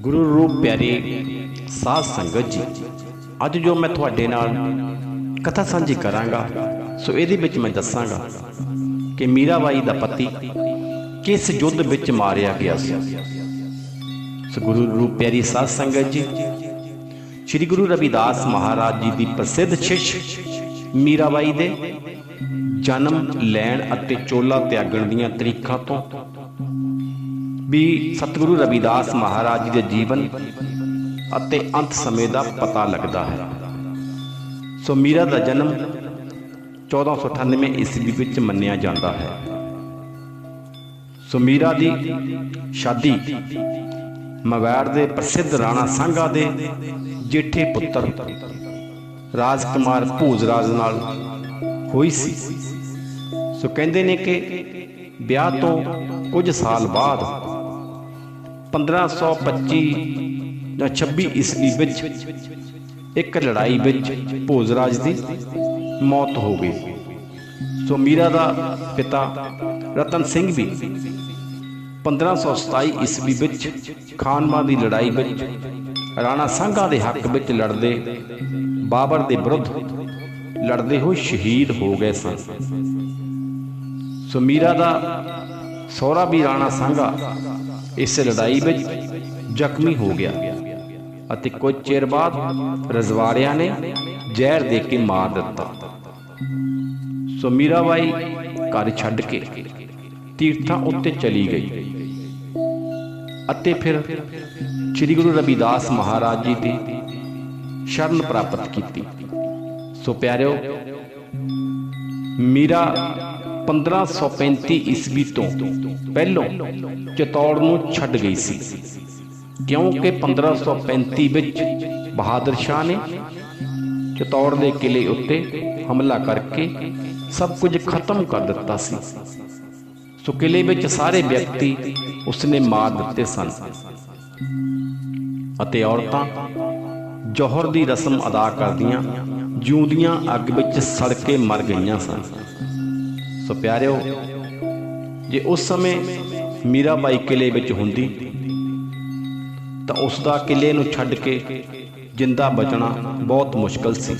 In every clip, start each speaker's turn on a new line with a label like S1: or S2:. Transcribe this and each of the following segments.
S1: ਗੁਰੂ ਰੂਪ ਪਿਆਰੇ ਸਾਧ ਸੰਗਤ ਜੀ, ਅੱਜ ਜੋ ਮੈਂ ਤੁਹਾਡੇ ਨਾਲ ਕਥਾ ਸਾਂਝੀ ਕਰਾਂਗਾ, ਸੋ ਇਹਦੇ ਵਿੱਚ ਮੈਂ ਦੱਸਾਂਗਾ ਕਿ ਮੀਰਾਬਾਈ ਦਾ ਪਤੀ ਕਿਸ ਯੁੱਧ ਵਿੱਚ ਮਾਰਿਆ ਗਿਆ ਸੀ। ਸੋ ਗੁਰੂ ਰੂਪ ਪਿਆਰੀ ਸਾਧ ਸੰਗਤ ਜੀ, ਸ੍ਰੀ ਗੁਰੂ ਰਵਿਦਾਸ ਮਹਾਰਾਜ ਜੀ ਦੀ ਪ੍ਰਸਿੱਧ ਸ਼ਿਸ਼ ਮੀਰਾਬਾਈ ਦੇ ਜਨਮ ਲੈਣ ਅਤੇ ਚੋਲਾ ਤਿਆਗਣ ਦੀਆਂ ਤਰੀਕਾਂ ਤੋਂ ਵੀ ਸਤਿਗੁਰੂ ਰਵਿਦਾਸ ਮਹਾਰਾਜ ਜੀ ਦੇ ਜੀਵਨ ਅਤੇ ਅੰਤ ਸਮੇਂ ਦਾ ਪਤਾ ਲੱਗਦਾ ਹੈ। ਸੋ ਮੀਰਾ ਦਾ ਜਨਮ 1498 ਈਸਵੀ ਵਿੱਚ ਮੰਨਿਆ ਜਾਂਦਾ ਹੈ। ਸੋ ਮੀਰਾ ਦੀ ਸ਼ਾਦੀ ਮਵਾੜ ਦੇ ਪ੍ਰਸਿੱਧ ਰਾਣਾ ਸੰਘਾ ਦੇ ਜੇਠੇ ਪੁੱਤਰ ਰਾਜਕੁਮਾਰ ਭੂਜਰਾਜ ਨਾਲ ਹੋਈ ਸੀ। ਸੋ ਕਹਿੰਦੇ ਨੇ ਕਿ ਵਿਆਹ ਤੋਂ ਕੁਝ ਸਾਲ ਬਾਅਦ 1525 ਜਾਂ 26 ਈਸਵੀ ਵਿੱਚ ਇੱਕ ਲੜਾਈ ਵਿੱਚ ਭੋਜਰਾਜ ਦੀ ਮੌਤ ਹੋ ਗਈ। ਸੋ ਮੀਰਾ ਦਾ ਪਿਤਾ ਰਤਨ ਸਿੰਘ ਵੀ 1527 ਈਸਵੀ ਵਿੱਚ ਖਾਨਵਾ ਦੀ ਲੜਾਈ ਵਿੱਚ ਰਾਣਾ ਸੰਘਾ ਦੇ ਹੱਕ ਵਿੱਚ ਲੜਦੇ, ਬਾਬਰ ਦੇ ਵਿਰੁੱਧ ਲੜਦੇ ਹੋਏ ਸ਼ਹੀਦ ਹੋ ਗਏ ਸਨ। ਸੋ ਮੀਰਾ ਦਾ ਸਹੁਰਾ ਵੀ ਰਾਣਾ ਸੰਘਾ ਇਸ ਲੜਾਈ ਵਿੱਚ ਜ਼ਖਮੀ ਹੋ ਗਿਆ ਅਤੇ ਕੁਝ ਚਿਰ ਬਾਅਦ ਰਜਵਾੜਿਆਂ ਨੇ ਜ਼ਹਿਰ ਦੇ ਕੇ ਮਾਰ ਦਿੱਤਾ। ਸੋ ਮੀਰਾਬਾਈ ਘਰ ਛੱਡ ਕੇ ਤੀਰਥਾਂ ਉੱਤੇ ਚਲੀ ਗਈ ਅਤੇ ਫਿਰ ਸ੍ਰੀ ਗੁਰੂ ਰਵਿਦਾਸ ਮਹਾਰਾਜ ਜੀ ਦੀ ਸ਼ਰਨ ਪ੍ਰਾਪਤ ਕੀਤੀ। ਸੋ ਪਿਆਰਿਓ, ਮੀਰਾ 1535 ਈਸਵੀ ਤੋਂ ਪਹਿਲੋਂ ਚਤੌੜ ਨੂੰ ਛੱਡ ਗਈ ਸੀ। ਕਿਉਂਕਿ 1535 ਵਿੱਚ ਬਹਾਦਰ ਸ਼ਾਹ ਨੇ ਚਤੌੜ ਦੇ ਕਿਲੇ ਉੱਤੇ ਹਮਲਾ ਕਰਕੇ ਸਭ ਕੁਝ ਖਤਮ ਕਰ ਦਿੱਤਾ ਸੀ। ਸੋ ਕਿਲੇ ਵਿੱਚ ਸਾਰੇ ਵਿਅਕਤੀ ਉਸਨੇ ਮਾਰ ਦਿੱਤੇ ਸਨ ਅਤੇ ਔਰਤਾਂ ਜੋਹਰ ਦੀ ਰਸਮ ਅਦਾ ਕਰਦੀਆਂ ਜਿਉਂਦੀਆਂ ਅੱਗ ਵਿੱਚ ਸੜ ਕੇ ਮਰ ਗਈਆਂ ਸਨ। ਸੋ ਪਿਆਰਿਓ, ਜੇ ਉਸ ਸਮੇਂ ਮੀਰਾਬਾਈ ਕਿਲੇ ਵਿੱਚ ਹੁੰਦੀ, ਤਾਂ ਉਸ ਦਾ ਕਿਲੇ ਨੂੰ ਛੱਡ ਕੇ ਜਿੰਦਾ ਬਚਣਾ ਬਹੁਤ ਮੁਸ਼ਕਲ ਸੀ।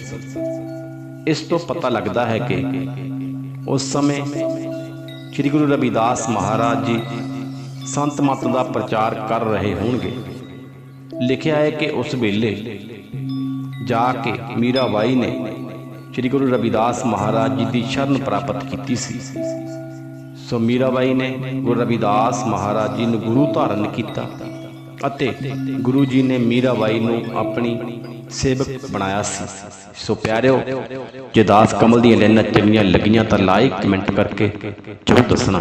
S1: ਇਸ ਤੋਂ ਪਤਾ ਲੱਗਦਾ ਹੈ ਕਿ ਉਸ ਸਮੇਂ ਸ੍ਰੀ ਗੁਰੂ ਰਵਿਦਾਸ ਮਹਾਰਾਜ ਜੀ ਸੰਤ ਮਤ ਦਾ ਪ੍ਰਚਾਰ ਕਰ ਰਹੇ ਹੋਣਗੇ। ਲਿਖਿਆ ਹੈ ਕਿ ਉਸ ਵੇਲੇ ਜਾ ਕੇ ਮੀਰਾਬਾਈ ਨੇ ਸ੍ਰੀ ਗੁਰੂ ਰਵਿਦਾਸ ਮਹਾਰਾਜ ਜੀ ਦੀ ਸ਼ਰਨ ਪ੍ਰਾਪਤ ਕੀਤੀ ਸੀ। ਸੋ ਮੀਰਾਬਾਈ ਨੇ ਗੁਰੂ ਰਵਿਦਾਸ ਮਹਾਰਾਜ ਜੀ ਨੂੰ ਗੁਰੂ ਧਾਰਨ ਕੀਤਾ ਅਤੇ ਗੁਰੂ ਜੀ ਨੇ ਮੀਰਾਬਾਈ ਨੂੰ ਆਪਣੀ ਸੇਵਕ ਬਣਾਇਆ ਸੀ। ਸੋ ਪਿਆਰਿਓ, ਜੇ ਦਾਸ ਕਮਲ ਦੀਆਂ ਲੈਣਾ ਚੰਗੀਆਂ ਲੱਗੀਆਂ ਤਾਂ ਲਾਈਕ, ਕਮੈਂਟ ਕਰਕੇ ਜ਼ਰੂਰ ਦੱਸਣਾ।